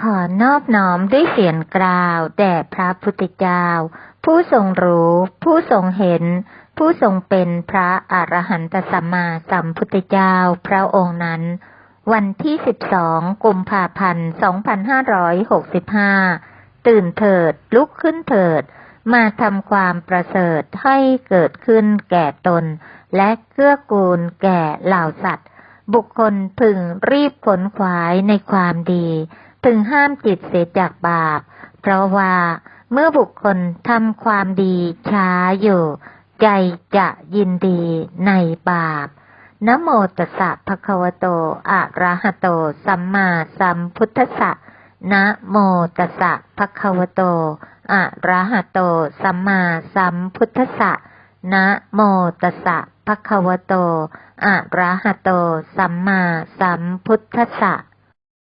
ขอนอบน้อมด้วยเสียงกล่าวแด่พระพุทธเจ้า ผู้ทรงรู้ ผู้ทรงเห็น ผู้ทรงเป็นพระอรหันตสัมมาสัมพุทธเจ้าพระองค์นั้น วันที่ 12 กุมภาพันธ์ 2565 ตื่นเถิด ลุกขึ้นเถิด มาทำความประเสริฐให้เกิดขึ้นแก่ตน และเกื้อกูลแก่เหล่าสัตว์ บุคคลพึงรีบขนขวายในความดี พึงห้ามจิตเสียจากบาป เพราะว่าเมื่อบุคคลทำความดีช้าอยู่ ใจจะยินดีในบาปนะโมตัสสะภะคะวะโต อะระหะโต สัมมาสัมพุทธัสสะนะโมตัสสะภะคะวะโต อะระหะโต สัมมาสัมพุทธัสสะนะโมตัสสะภะคะวะโต อะระหะโต สัมมาสัมพุทธัสสะ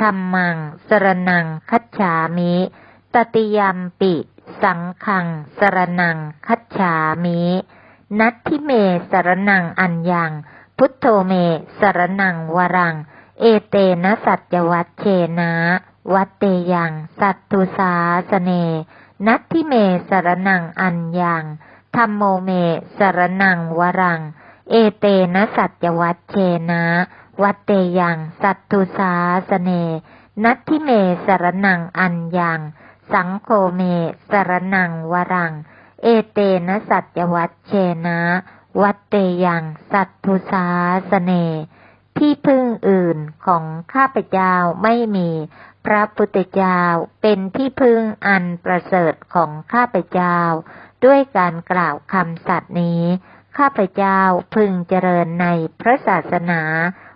ธัมมัง สรนังคัจฉามิ ตติยามปิ สังฆัง สรนังคัจฉามิ นัตทิเมสรนังอัญญัง พุทโธเมสรนังวรัง เอเตนะสัจวัตเชนะ วัตเตยังสัตตุสาสเน นัตทิเมสรนังอัญญังธรรมโมเมสรนังวรัง เอเตนะสัจวัตเชนะ วัตเตยังสัตตุสาสเน นัตทิเมสรนังอัญญัง สังโฆเมสรนังวรัง เอเตนะสัจวัตเชนะ วัตเตยังสัตตุสาสเน ที่พึ่งอื่นของข้าพเจ้าไม่มี พระพุทธเจ้าเป็นที่พึ่งอันประเสริฐของข้าพเจ้า ด้วยการกล่าวคำสัตย์นี้ ข้าพเจ้าพึงเจริญในพระศาสนา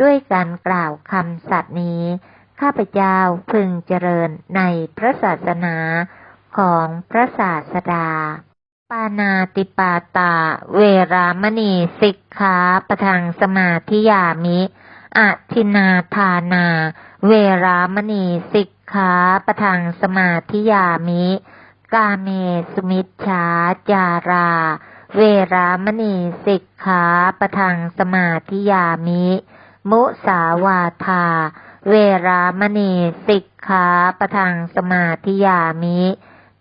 ด้วยการกล่าวคำสัตย์นี้ ข้าพเจ้าพึงเจริญในพระศาสนาของพระศาสดา ปานาติปาตา เวรามณีสิกขาประทังสมาธิยามิอะทินาทานา เวรามณีสิกขาประทังสมาธิยามิ กาเมสุมิชฌาจารา เวรามณีสิกขาประทังสมาธิยามิ มุสาวาทา เวรามณีสิกขาปะทังสมาธิยามิ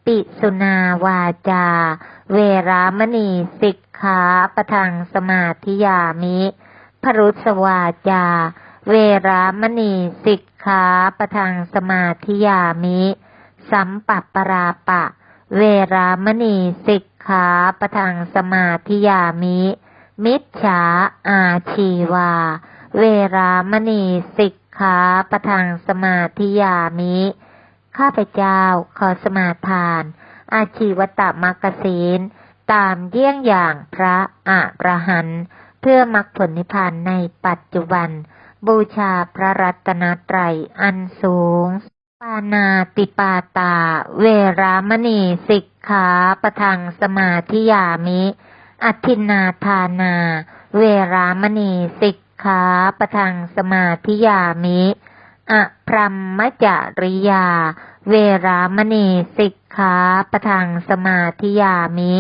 ปิสุนาวาจา เวรามณีสิกขาปะทังสมาธิยามิพรุสวาจา เวรามณีสิกขาปะทังสมาธิยามิ สัมปัปปราปะ เวรามณีสิกขาปะทังสมาธิยามิ มิจฉาอาชีวา เวรามณีสิกขาประทังสมาธิยามิ ข้าพเจ้าขอสมาทาน อาชีวตมักศีล ตามเยี่ยงอย่างพระอระหันต์เพื่อมรรคผลนิพพานในปัจจุบัน บูชาพระรัตนตรัยอันสูง ปานาติปาตา เวรามณีสิกขาประทังสมาธิยามิอัทินนาทานา เวรามณีสิก ขาปทังสมาธิยามิอพรหมจริยา เวรามณีสิกขาปทังสมาธิยามิ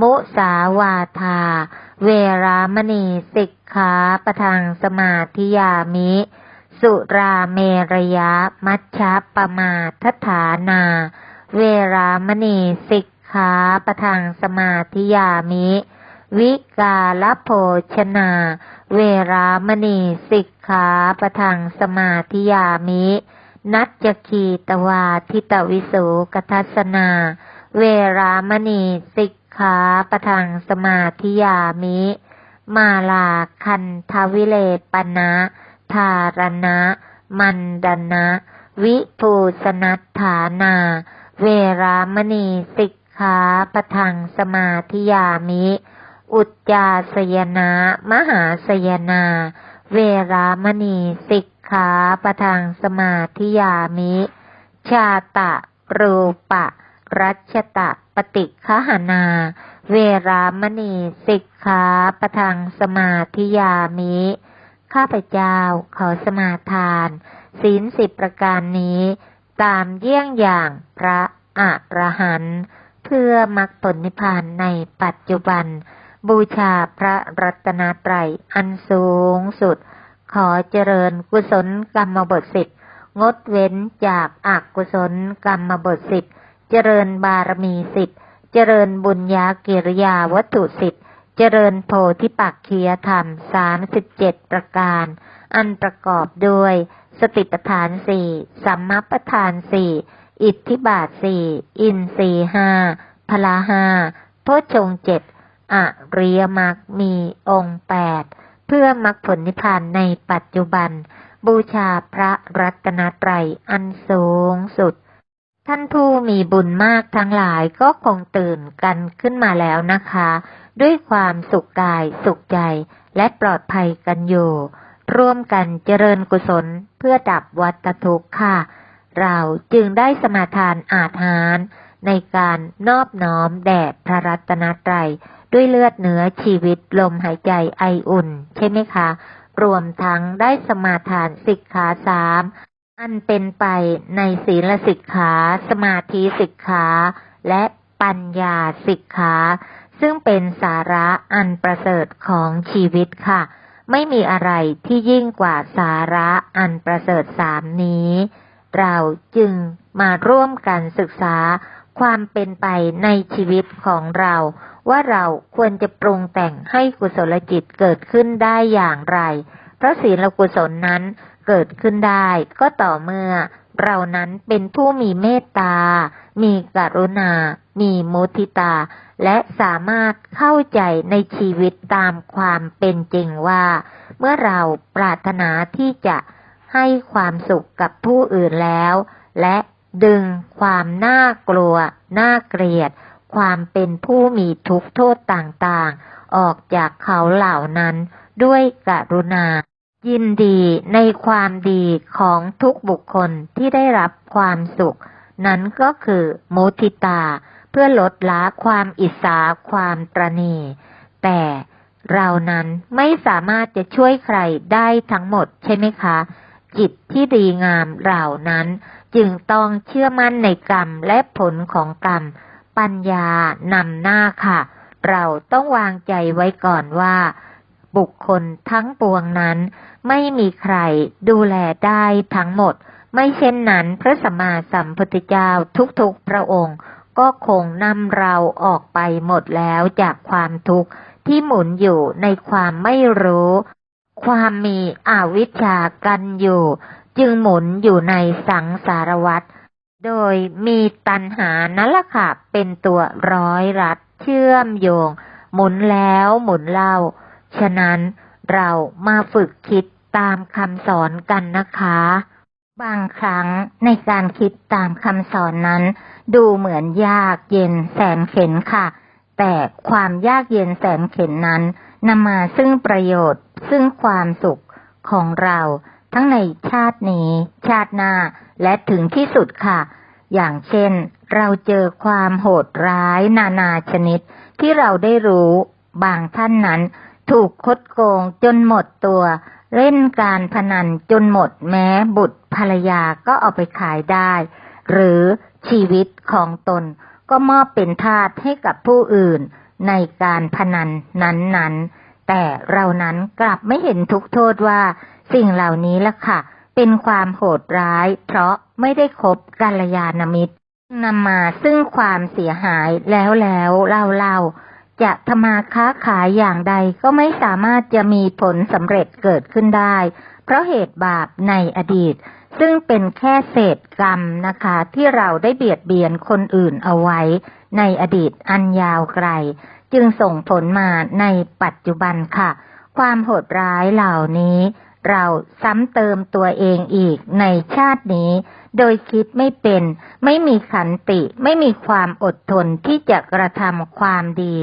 มุสาวาทา เวรามณีสิกขาปทังสมาธิยามิ สุราเมรยะมัชฌะปมาทฐานา เวรามณีสิกขาปทังสมาธิยามิ วิกาลโภชนา เวรามณีสิกขาปะทังสมาธิยามิ นัจจคีตวาทิตวิสุกทัสนา เวรามณีสิกขาปะทังสมาธิยามิ มาลาคันทวิเลปนะทารณะ มันดนะ วิภูสนัฏฐานา เวรามณีสิกขาปะทังสมาธิยามิ อุจจาสยนะ มหาสยนา เวรามณีสิกขาปะทังสมาธิยามิ ชาตะ รูปะ รัชตะปฏิคหนา เวรามณีสิกขาปะทังสมาธิยามิ ข้าพเจ้าขอสมาทาน ศีลสิบประการนี้ ตามเยี่ยงอย่างพระอระหันต์เพื่อมรรคผลนิพพานในปัจจุบัน บูชาพระรัตนตรัยอันสูงสุด ขอเจริญกุศลกรรมบทสิบงดเว้นจากอากุศลกรรมบทสิบเจริญบารมีสิบเจริญบุญญากิริยาวัตถุสิบเจริญโพธิปักคียธรรมสามสิบเจ็ดประการ อันประกอบด้วยสติปัฏฐานสี่สัมมาปัฏฐานสี่อิทธิบาทสี่อินทรีห้าพละห้าโพชฌงเจ็ด อริยมรรคมีองค์แปดเพื่อมรรคผลนิพพานในปัจจุบัน บูชาพระรัตนตรัยอันสูงสุด ท่านผู้มีบุญมากทั้งหลายก็คงตื่นกันขึ้นมาแล้วนะคะ ด้วยความสุขกายสุขใจและปลอดภัยกันอยู่ ร่วมกันเจริญกุศลเพื่อดับวัฏทุกข์ค่ะ เราจึงได้สมาทานอาหารในการนอบน้อมแด่พระรัตนตรัย ด้วยเลือดเนื้อชีวิตลมหายใจไออุ่น ใช่ไหมคะ รวมทั้งได้สมาทานสิกขาสามอันเป็นไปในศีลสิกขา สมาธิสิกขาและปัญญาสิกขาซึ่งเป็นสาระอันประเสริฐของชีวิตค่ะ ไม่มีอะไรที่ยิ่งกว่าสาระอันประเสริฐสามนี้ เราจึงมาร่วมกันศึกษา ความเป็นไปในชีวิตของเรา ว่าเราควรจะปรุงแต่งให้กุศลจิตเกิดขึ้นได้อย่างไร เพราะศีลกุศลนั้นเกิดขึ้นได้ก็ต่อเมื่อเรานั้นเป็นผู้มีเมตตา มีกรุณา มีมุทิตา และสามารถเข้าใจในชีวิตตามความเป็นจริงว่า เมื่อเราปรารถนาที่จะให้ความสุขกับผู้อื่นแล้ว และ ดึงความน่ากลัว น่าเกลียด ความเป็นผู้มีทุกข์โทษต่างๆ ออกจากเขาเหล่านั้นด้วยกรุณา ยินดีในความดีของทุกบุคคลที่ได้รับความสุข นั้นก็คือมุทิตา เพื่อลดละความอิจฉาความตรณีแต่เรานั้นไม่สามารถจะช่วยใครได้ทั้งหมดใช่ไหมคะ จิตที่ดีงามเหล่านั้น จึงต้องเชื่อมั่นในกรรมและผลของกรรม ปัญญานำหน้าค่ะ เราต้องวางใจไว้ก่อนว่า บุคคลทั้งปวงนั้น ไม่มีใครดูแลได้ทั้งหมด ไม่เช่นนั้นพระสัมมาสัมพุทธเจ้าทุกๆพระองค์ก็คงนำเราออกไปหมดแล้วจากความทุกข์ที่หมุนอยู่ในความไม่รู้ ความมีอวิชชากันอยู่ จึงหมุนอยู่ในสังสารวัฏโดยมีตัณหานั่นละค่ะเป็นตัวร้อยรัดเชื่อมโยง หมุนแล้วหมุนเล่า ฉะนั้นเรามาฝึกคิดตามคำสอนกันนะคะ บางครั้งในการคิดตามคำสอนนั้น ดูเหมือนยากเย็นแสนเข็นค่ะ แต่ความยากเย็นแสนเข็นนั้นนำมาซึ่งประโยชน์ซึ่งความสุขของเรา ทั้งในชาตินี้ ชาติหน้า และถึงที่สุดค่ะ อย่างเช่น เราเจอความโหดร้ายนานาชนิด ที่เราได้รู้บางท่านนั้น ถูกคดโกงจนหมดตัว เล่นการพนันจนหมดแม้บุตรภรรยาก็เอาไปขายได้ หรือชีวิตของตนก็มอบเป็นทาสให้กับผู้อื่นในการพนันนั้นๆ แต่เรานั้นกลับไม่เห็นทุกโทษว่า สิ่งเหล่านี้ล่ะค่ะ เป็นความโหดร้าย เพราะไม่ได้คบกัลยาณมิตรนำมาซึ่งความเสียหายแล้วแล้วเล่าเล่าๆจะทำมาค้าขายอย่างใดก็ไม่สามารถจะมีผลสำเร็จเกิดขึ้นได้ เพราะเหตุบาปในอดีต ซึ่งเป็นแค่เศษกรรมนะคะ ที่เราได้เบียดเบียนคนอื่นเอาไว้ ในอดีตอันยาวไกล จึงส่งผลมาในปัจจุบันค่ะ ความโหดร้ายเหล่านี้ เราซ้ำเติมตัวเองอีกในชาตินี้ โดยคิดไม่เป็น ไม่มีขันติ ไม่มีความอดทนที่จะกระทำความดี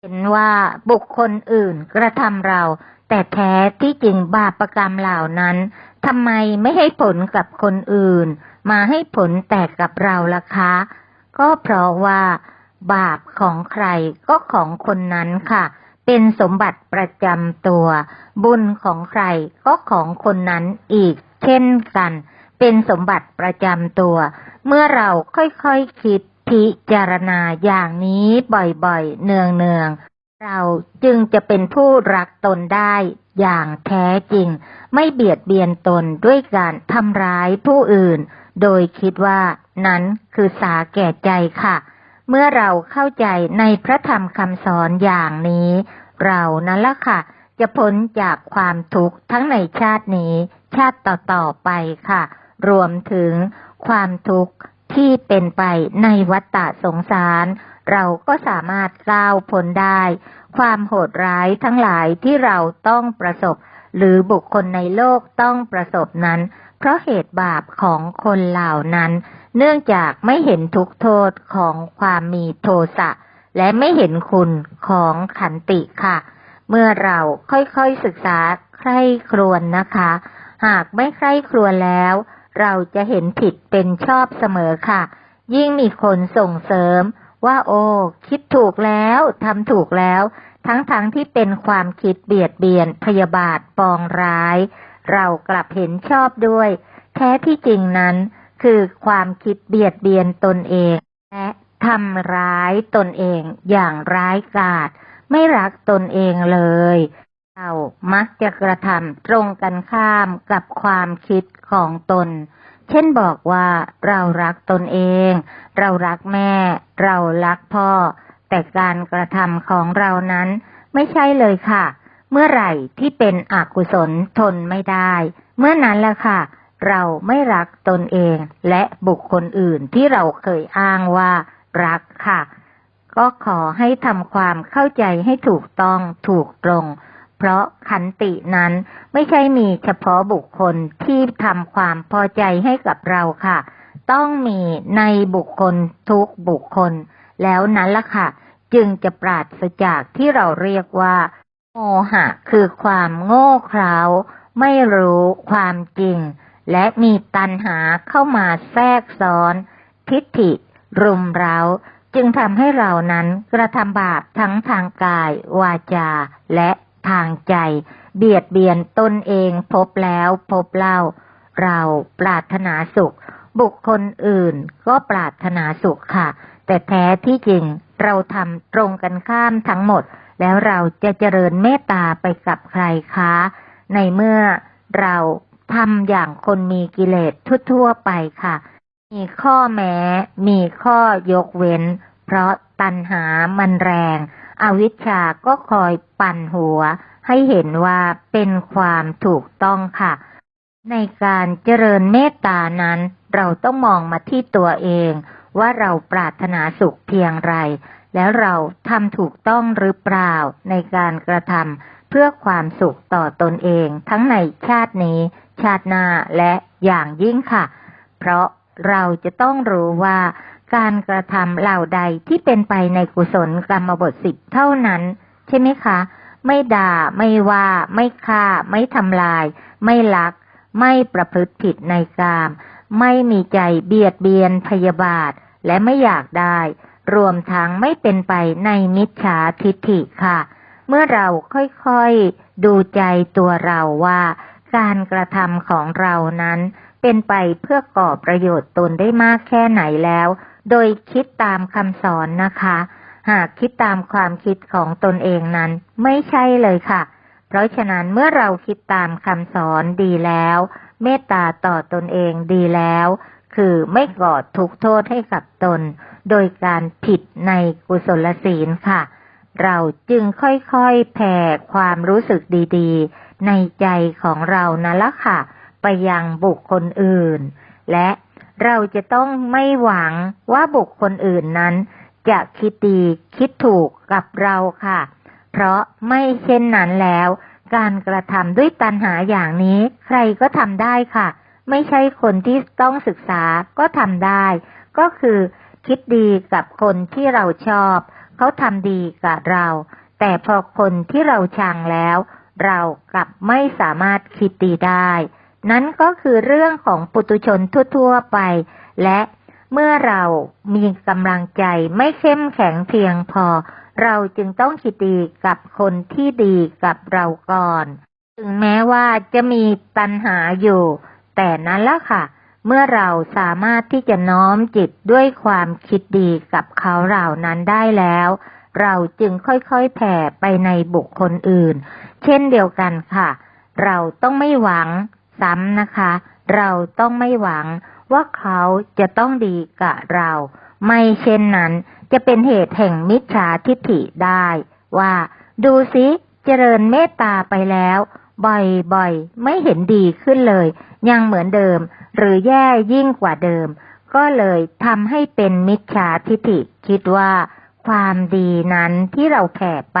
เห็นว่าบุคคลอื่นกระทำเรา แต่แท้ที่จริงบาปรกรรมเหล่านั้นทำไมไม่ให้ผลกับคนอื่น มาให้ผลแต่กับเราล่ะคะ ก็เพราะว่า บาปของใครก็ของคนนั้นค่ะ เป็นสมบัติประจำตัว บุญของใครก็ของคนนั้นอีก เช่นกัน เป็นสมบัติประจำตัว เมื่อเราค่อยๆคคิดพิจารณาอย่างนี้บ่อยๆ เนืองๆ เราจึงจะเป็นผู้รักตนได้อย่างแท้จริง ไม่เบียดเบียนตนด้วยการทำร้ายผู้อื่น โดยคิดว่านั้นคือสาแก่ใจค่ะ เมื่อเราเข้าใจในพระธรรมคำสอนอย่างนี้ เรานั่นละค่ะ จะพ้นจากความทุกข์ทั้งในชาตินี้ ชาติต่อๆไปค่ะ รวมถึงความทุกข์ที่เป็นไปในวัฏฏะสงสาร เราก็สามารถก้าวพ้นได้ ความโหดร้ายทั้งหลายที่เราต้องประสบ หรือบุคคลในโลกต้องประสบนั้น เพราะเหตุบาปของคนเหล่านั้น เนื่องจากไม่เห็นทุกโทษของความมีโทสะ และไม่เห็นคุณของขันติค่ะ เมื่อเราค่อยๆศึกษาใคร่ครวญนะคะ หากไม่ใคร่ครวญแล้ว เราจะเห็นผิดเป็นชอบเสมอค่ะ ยิ่งมีคนส่งเสริมว่าโอ้คิดถูกแล้วทำถูกแล้ว ทั้งๆทที่เป็นความคิดเบียดเบียนพยาบาทปองร้าย เรากลับเห็นชอบด้วย แท้ที่จริงนั้น คือความคิดเบียดเบียนตนเอง และทำร้ายตนเองอย่างร้ายกาจไม่รักตนเองเลย เรามักจะกระทำตรงกันข้ามกับความคิดของตน เช่นบอกว่าเรารักตนเอง เรารักแม่ เรารักพ่อ แต่การกระทำของเรานั้น ไม่ใช่เลยค่ะ เมื่อไหร่ที่เป็นอกุศลทนไม่ได้ เมื่อนั้นแหละค่ะ เราไม่รักตนเองและบุคคลอื่นที่เราเคยอ้างว่า รักค่ะ ก็ขอให้ทำความเข้าใจให้ถูกต้องถูกตรง เพราะขันตินั้นไม่ใช่มีเฉพาะบุคคลที่ทำความพอใจให้กับเราค่ะ ต้องมีในบุคคลทุกบุคคล แล้วนั้นละค่ะ จึงจะปราศจากที่เราเรียกว่าโมหะคือความโง่เขลาไม่รู้ความจริง และมีตัณหาเข้ามาแทรกซ้อน ทิฏฐิ รุมเร้า จึงทำให้เรานั้นกระทำบาปทั้งทางกาย วาจา และทางใจ เบียดเบียนตนเองพบแล้วพบเล่า เราปรารถนาสุข บุคคลอื่นก็ปรารถนาสุขค่ะ แต่แท้ที่จริงเราทำตรงกันข้ามทั้งหมด แล้วเราจะเจริญเมตตาไปกับใครคะ ในเมื่อเรา ทำอย่างคนมีกิเลสทั่วๆไปค่ะ มีข้อแม้ มีข้อยกเว้น เพราะตัณหามันแรง อวิชชาก็คอยปั่นหัว ให้เห็นว่าเป็นความถูกต้องค่ะ ในการเจริญเมตตานั้น เราต้องมองมาที่ตัวเอง ว่าเราปรารถนาสุขเพียงไร แล้วเราทำถูกต้องหรือเปล่าในการกระทำ เพื่อความสุขต่อตนเองทั้งในชาตินี้ ชาติหน้าและอย่างยิ่งค่ะ เพราะเราจะต้องรู้ว่าการกระทำเหล่าใดที่เป็นไปในกุศลกรรมบทสิบเท่านั้น ใช่ไหมคะ ไม่ด่า ไม่ว่า ไม่ฆ่า ไม่ทำลาย ไม่ลัก ไม่ประพฤติผิดในกาม ไม่มีใจเบียดเบียนพยาบาท และไม่อยากได้ รวมทั้งไม่เป็นไปในมิจฉาทิฏฐิค่ะ เมื่อเราค่อยๆดูใจตัวเราว่า การกระทำของเรานั้น เป็นไปเพื่อก่อประโยชน์ตนได้มากแค่ไหนแล้ว โดยคิดตามคำสอนนะคะ หากคิดตามความคิดของตนเองนั้น ไม่ใช่เลยค่ะ เพราะฉะนั้นเมื่อเราคิดตามคำสอนดีแล้ว เมตตาต่อตนเองดีแล้ว คือไม่ก่อทุกโทษให้กับตน โดยการผิดในกุศลศีลค่ะ เราจึงค่อยๆแผ่ความรู้สึกดีๆ ในใจของเรานั่นละค่ะ ไปยังบุคคลอื่น และเราจะต้องไม่หวังว่าบุคคลอื่นนั้น จะคิดดีคิดถูกกับเราค่ะ เพราะไม่เช่นนั้นแล้ว การกระทำด้วยตัณหาอย่างนี้ ใครก็ทำได้ค่ะ ไม่ใช่คนที่ต้องศึกษาก็ทำได้ ก็คือคิดดีกับคนที่เราชอบ เขาทำดีกับเรา แต่พอคนที่เราชังแล้ว เรากลับไม่สามารถคิดดีได้ นั้นก็คือเรื่องของปุตุชนทั่ว ๆ ไป และเมื่อเรามีกำลังใจไม่เข้มแข็งเพียงพอ เราจึงต้องคิดดีกับคนที่ดีกับเราก่อน ถึงแม้ว่าจะมีตัณหาอยู่ แต่นั้นละค่ะ เมื่อเราสามารถที่จะน้อมจิตด้วยความคิดดีกับเขาเหล่านั้นได้แล้ว เราจึงค่อยๆแผ่ไปในบุคคลอื่น เช่นเดียวกันค่ะ เราต้องไม่หวังซ้ำนะคะ เราต้องไม่หวังว่าเขาจะต้องดีกับเรา ไม่เช่นนั้นจะเป็นเหตุแห่งมิจฉาทิฏฐิได้ ว่าดูสิเจริญเมตตาไปแล้ว บ่อยๆ ไม่เห็นดีขึ้นเลย ยังเหมือนเดิม หรือแย่ยิ่งกว่าเดิม ก็เลยทำให้เป็นมิจฉาทิฏฐิคิดว่า ความดีนั้นที่เราแผ่ไป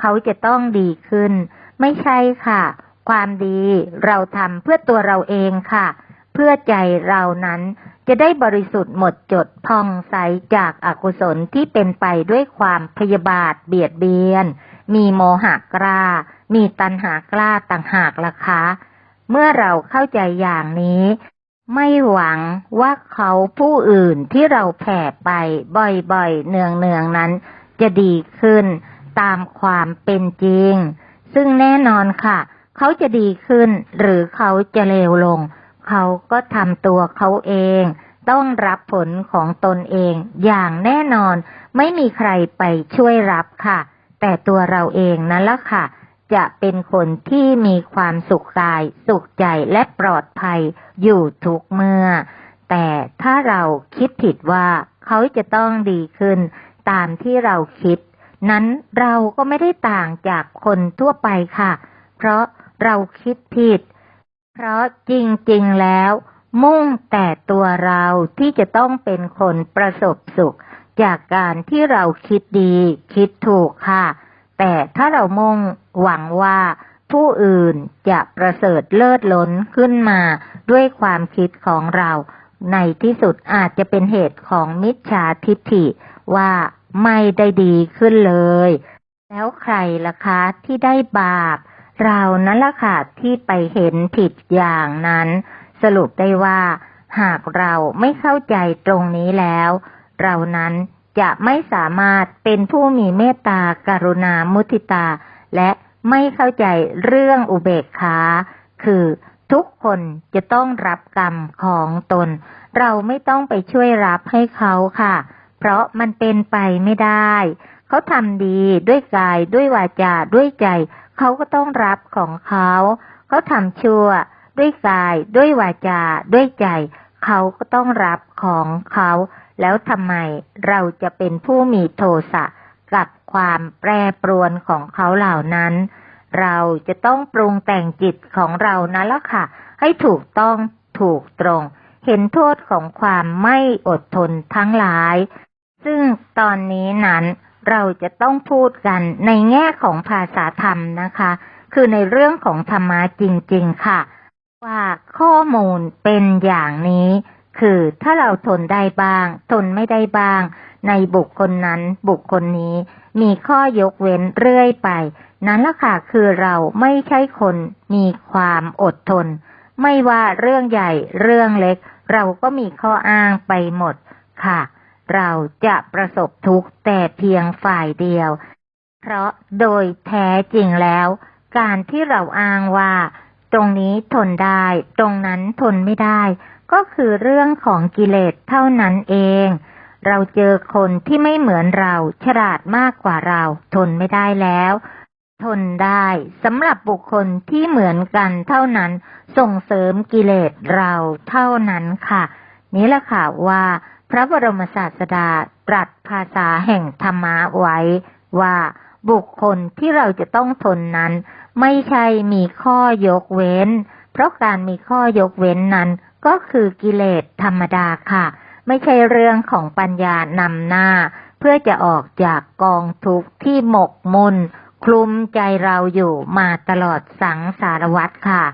เขาจะต้องดีขึ้น ไม่ใช่ค่ะ ความดีเราทำเพื่อตัวเราเองค่ะ เพื่อใจเรานั้นจะได้บริสุทธิ์หมดจดพองใสจากอากุศลที่เป็นไปด้วยความพยาบาทเบียดเบียน มีโมหะกล้า มีตัณหากล้าต่างหากล่ะคะ เมื่อเราเข้าใจอย่างนี้ ไม่หวังว่าเขาผู้อื่นที่เราแผ่ไปบ่อยๆ เนืองๆนั้น จะดีขึ้นตามความเป็นจริง ซึ่งแน่นอนค่ะ เขาจะดีขึ้นหรือเขาจะเลวลง เขาก็ทำตัวเขาเอง ต้องรับผลของตนเองอย่างแน่นอนไม่มีใครไปช่วยรับค่ะ แต่ตัวเราเองนั่นละค่ะ จะเป็นคนที่มีความสุขกาย สุขใจและปลอดภัยอยู่ทุกเมื่อ แต่ถ้าเราคิดผิดว่าเขาจะต้องดีขึ้น ตามที่เราคิด นั้นเราก็ไม่ได้ต่างจากคนทั่วไปค่ะ เพราะเราคิดผิด เพราะจริงๆแล้ว มุ่งแต่ตัวเราที่จะต้องเป็นคนประสบสุข จากการที่เราคิดดี คิดถูกค่ะ แต่ถ้าเรามุ่งหวังว่าผู้อื่นจะประเสริฐเลิศล้นขึ้นมาด้วยความคิดของเรา ในที่สุดอาจจะเป็นเหตุของมิจฉาทิฏฐิว่าไม่ได้ดีขึ้นเลย แล้วใครล่ะคะที่ได้บาป เรานั้นล่ะค่ะที่ไปเห็นผิดอย่างนั้น สรุปได้ว่า หากเราไม่เข้าใจตรงนี้แล้ว เรานั้น จะไม่สามารถเป็นผู้มีเมตตากรุณามุทิตา และไม่เข้าใจเรื่องอุเบกขา คือทุกคนจะต้องรับกรรมของตน เราไม่ต้องไปช่วยรับให้เขาค่ะ เพราะมันเป็นไปไม่ได้ เขาทำดีด้วยกายด้วยวาจาด้วยใจ เขาก็ต้องรับของเขา เขาทำชั่ว ด้วยกายด้วยวาจาด้วยใจ เขาก็ต้องรับของเขา แล้วทำไมเราจะเป็นผู้มีโทสะกับความแปรปรวนของเขาเหล่านั้น เราจะต้องปรุงแต่งจิตของเรานั่นละค่ะ ให้ถูกต้องถูกตรง เห็นโทษของความไม่อดทนทั้งหลาย ซึ่งตอนนี้นั้นเราจะต้องพูดกันในแง่ของภาษาธรรมนะคะ คือในเรื่องของธรรมะจริง ๆ ค่ะ ว่าข้อมูลเป็นอย่างนี้ คือถ้าเราทนได้บ้าง ทนไม่ได้บ้าง ในบุคคลนั้นบุคคลนี้ มีข้อยกเว้นเรื่อยไป นั้นละค่ะคือเราไม่ใช่คนมีความอดทน ไม่ว่าเรื่องใหญ่เรื่องเล็ก เราก็มีข้ออ้างไปหมดค่ะ เราจะประสบทุกข์แต่เพียงฝ่ายเดียว เพราะโดยแท้จริงแล้ว การที่เราอ้างว่า ตรงนี้ทนได้ ตรงนั้นทนไม่ได้ ก็คือเรื่องของกิเลสเท่านั้นเอง เราเจอคนที่ไม่เหมือนเราฉลาดมากกว่าเรา ทนไม่ได้แล้ว ทนได้สำหรับบุคคลที่เหมือนกันเท่านั้น ส่งเสริมกิเลสเราเท่านั้นค่ะ นี้แหละค่ะว่า พระบรมศาสดาตรัสภาษาแห่งธรรมะไว้ว่าบุคคลที่เราจะต้องทนนั้น ไม่ใช่มีข้อยกเว้น เพราะการมีข้อยกเว้นนั้น ก็คือกิเลสธรรมดาค่ะ ไม่ใช่เรื่องของปัญญานำหน้า เพื่อจะออกจากกองทุกข์ที่หมกมุ่นคลุมใจเราอยู่มาตลอดสังสารวัตรค่ะ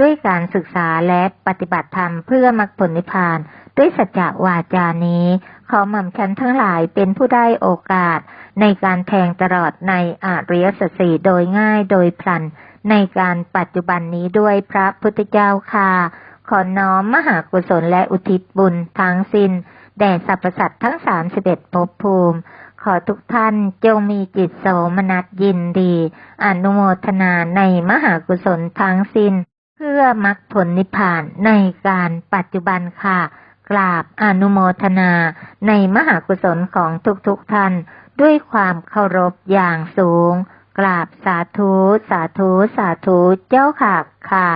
ด้วยการศึกษาและปฏิบัติธรรมเพื่อมรรคผลนิพพาน ด้วยสัจจวาจานี้ ขอหม่อมฉันทั้งหลายเป็นผู้ได้โอกาส ในการแทงตลอดในอริยสัจสี่โดยง่ายโดยพลัน ในการปัจจุบันนี้ด้วยพระพุทธเจ้าค่ะ ขอน้อมมหากุศลและอุทิศบุญทั้งสิ้นแด่สรรพสัตว์ทั้งสามสิบเอ็ดภพภูมิ ขอทุกท่านจงมีจิตโสมนัสยินดี อนุโมทนาในมหากุศลทั้งสิ้น เพื่อมรรคผลนิพพานในการปัจจุบันค่ะ กราบอนุโมทนาในมหากุศลของทุกๆทท่าน ด้วยความเคารพอย่างสูง กราบสาธุ สาธุ สาธุเจ้าค่ะค่ะ